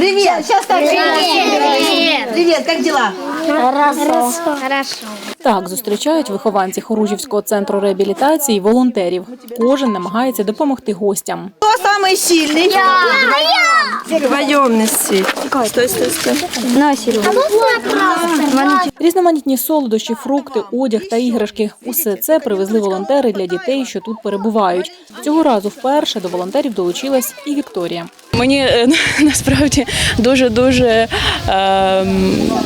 Привет. Сейчас так. Привет. Привет, как дела? Хорошо. Так зустрічають вихованці Хоружівського центру реабілітації волонтерів. Кожен намагається допомогти гостям. Кто самый сильный? Вдвоем неси. Стой, стой, стой. Різноманітні солодощі, фрукти, одяг та іграшки – усе це привезли волонтери для дітей, що тут перебувають. Цього разу вперше до волонтерів долучилась і Вікторія. Мені е, насправді дуже дуже е,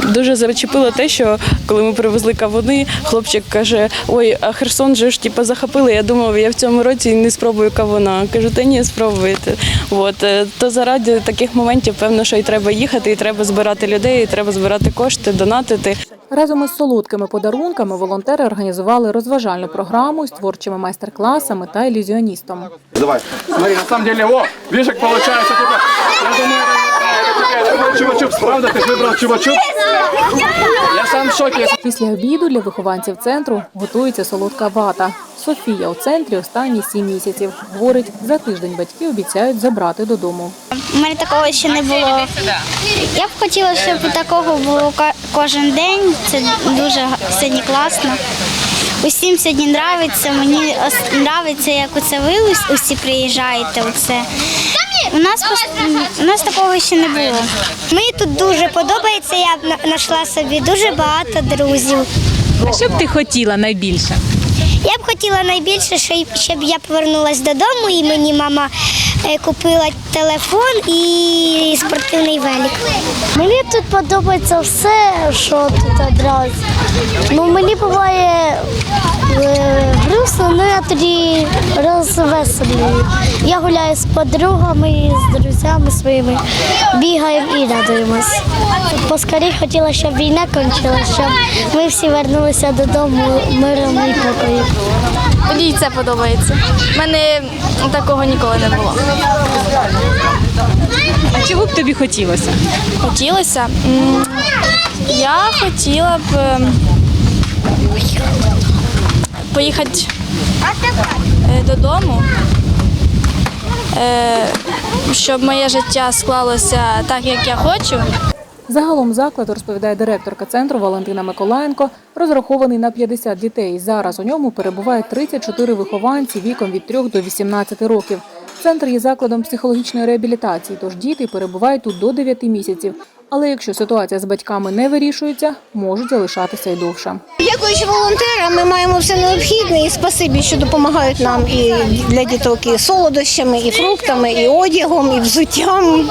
дуже зачепило те, що коли ми привезли кавуни, хлопчик каже: Ой, а Херсон же ж типу, захопили. Я думав, я в цьому році не спробую кавуна. Кажу, та ні, спробуйте. От е, то заради таких моментів, певно, що і треба їхати, і треба збирати людей, і треба збирати кошти, донатити. Разом із солодкими подарунками волонтери організували розважальну програму з творчими майстер-класами та ілюзіоністом. Давай. Смотри, на самом деле, о, видишь, как получается, типа, я думаю, это тебе чупа-чупс, правда? Ты ж выбрал чупа-чупс? Я сам в шоке. Після обіду для вихованців центру готується солодка вата. Софія у центрі останні сім місяців. Говорить, за тиждень батьки обіцяють забрати додому. У мене такого ще не було. Я б хотіла, щоб такого було ка- кожен день. Це дуже сьогодні класно. Усім сьогодні подобається. Мені подобається, як оце ви ус- усі приїжджаєте. Оце. У нас пос- у нас такого ще не було. Мені тут дуже подобається. Я знайшла собі дуже багато друзів. А що б ти хотіла найбільше? Я б хотіла найбільше, щоб я повернулася додому і мені мама купила телефон і спортивний велик. Мені тут подобається все, що тут одразу. Ну, мені буває е, грустно, але я тоді розвеселюю. Я гуляю з подругами, з друзями своїми, бігаємо і радуємось. Поскорі хотіла, щоб війна кончилася, щоб ми всі вернулися додому миром і покою. Мені це подобається. У мене такого ніколи не було. А чого б тобі хотілося? Хотілося. Я хотіла б ем, поїхати е, додому, е, щоб моє життя склалося так, як я хочу. Загалом заклад, розповідає директорка центру Валентина Миколаєнко, розрахований на 50 дітей. Зараз у ньому перебуває 34 вихованці віком від 3 до 18 років. Центр є закладом психологічної реабілітації, тож діти перебувають тут до 9 місяців. Але якщо ситуація з батьками не вирішується, можуть залишатися й довше. Дякуючи волонтерам, ми маємо все необхідне і спасибі, що допомагають нам і для діток і солодощами, і фруктами, і одягом, і взуттям.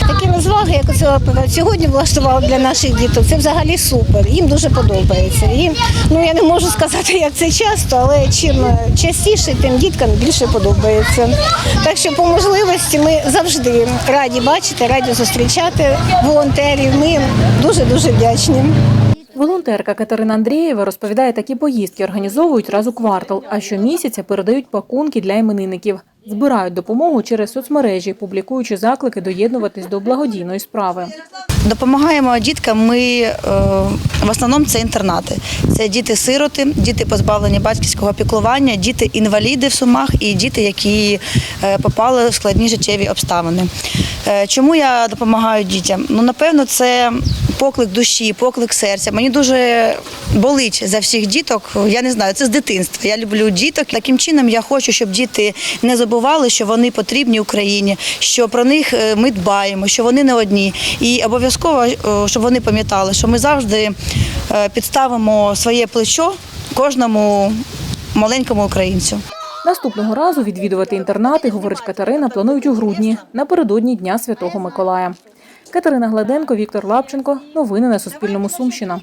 Такі розваги, як оце сьогодні влаштували для наших діток, це взагалі супер. Їм дуже подобається. І ну я не можу сказати, як це часто, але чим частіше, тим діткам більше подобається. Так що по можливості ми завжди раді бачити, раді зустрічати волонтерів. Ми їм дуже дуже вдячні. Волонтерка Катерина Андрієва розповідає, такі поїздки організовують раз у квартал, а щомісяця передають пакунки для іменинників. Збирають допомогу через соцмережі, публікуючи заклики доєднуватись до благодійної справи. Допомагаємо діткам. Ми е, в основному це інтернати. Це діти-сироти, діти позбавлені батьківського піклування, діти-інваліди в сумах і діти, які е, попали в складні життєві обставини. Е, Чому я допомагаю дітям? Ну, напевно, це поклик душі, поклик серця. Мені дуже болить за всіх діток. Я не знаю, це з дитинства. Я люблю діток. Таким чином я хочу, щоб діти не забували, що вони потрібні Україні, що про них е, ми дбаємо, що вони не одні. І обов'язково, е, щоб вони пам'ятали, що ми завжди е, підставимо своє плечо кожному маленькому українцю. Наступного разу відвідувати інтернати, говорить Катерина, планують у грудні, напередодні Дня Святого Миколая. Катерина Гладенко, Віктор Лапченко. Новини на Суспільному. Сумщина.